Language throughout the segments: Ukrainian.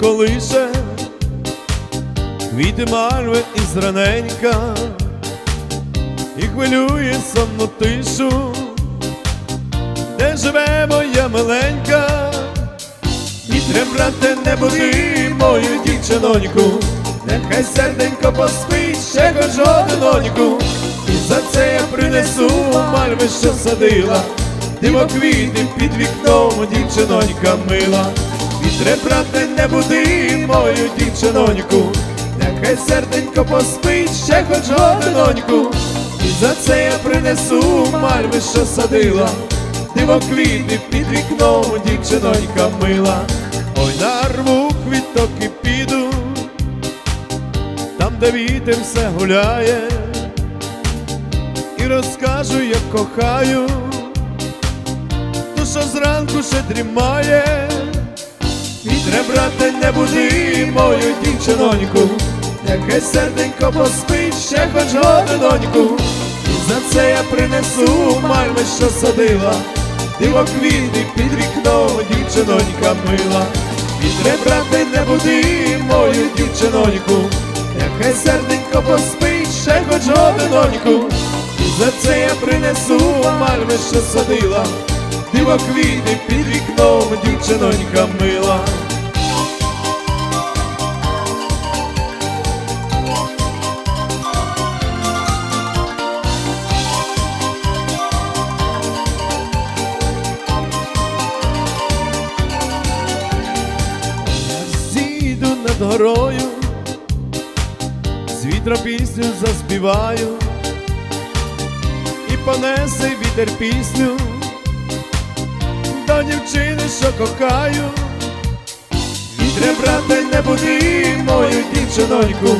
колише, квіти мальви із раненька, і хвилює сонну тишу, де живе моя миленька, Вітре, брате, не буди мою дівчиноньку, нехай серденько поспить ще хоч і за це я принесу мальви, що садила, диво квіти під вікном, дівчинонька мила. Вітре, брате, не буди мою дівчиноньку, нехай серденько поспить ще хоч годиноньку, і за це я принесу мальви, що садила, диво квіти під вікном, дівчинонька мила. Ой, нарву квіток і піду, там, де вітер все гуляє, і розкажу, як кохаю, ту, що зранку ще дрімає. Мою дівчиноньку, нехай серденько поспить ще хоч годиноньку, і за це я принесу мальви, що садила, диво квіти під вікном, дівчинонька мила. Вітре, брате, не буди мою дівчиноньку, нехай серденько поспить ще хоч годиноньку, і за це я принесу мальви, що садила, диво квіти під вікном, дівчинонька мила. Над горою, з пісню заспіваю, і понесе вітер пісню до дівчини, що кохаю. Вітре, брате, не буди мою дівчиноньку,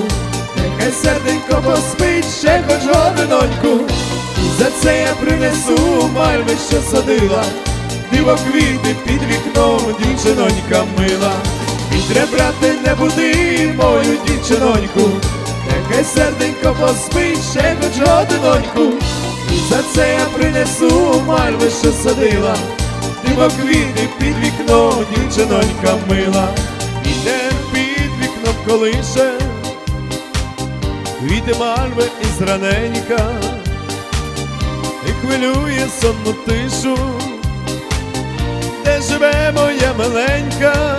нехай серденько поспить ще хоч годиноньку, за це я принесу мальви, що садила, диво квіти під вікном, дівчинонька мила. Брате, не буди мою дівчиноньку, нехай серденько поспить ще хоч годиноньку, і за це я принесу мальви, що садила, диво квіти під вікном, дівчинонька мила, іде під вікном колише, квіти мальви із раненька, і хвилює сонну тишу, де живе моя миленька.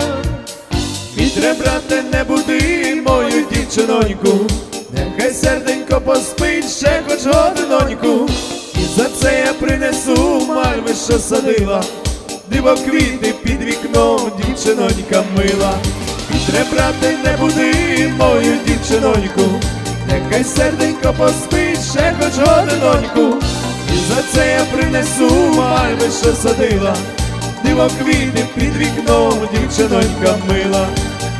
Вітре, брате, не буди мою дівчиноньку, нехай серденько поспить ще хоч годиноньку, і за це я принесу мальви, що садила, диво квіти під вікном, дівчинонька мила. Вітре, брате, не буди мою дівчиноньку, нехай серденько поспить ще хоч годиноньку, і за це я принесу мальви, що садила, диво квіти під вікном, дівчинонька мила.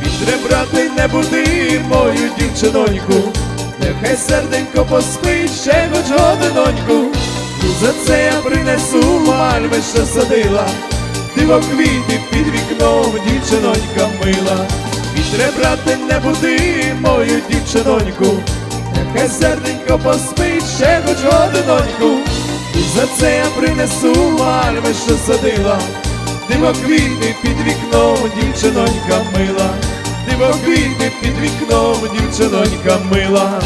Вітре, брате, не буди мою дівчиноньку, нехай серденько поспить ще хоч годиноньку, і за це я принесу мальви, що садила, диво квіти під вікном, дівчинонька мила. Вітре, брате, не буди мою дівчиноньку, нехай серденько поспить ще хоч годиноньку, і за це я принесу мальви, що садила, диво квіти під вікном, дівчинонька мила, диво квіти під вікном, дівчинонька мила.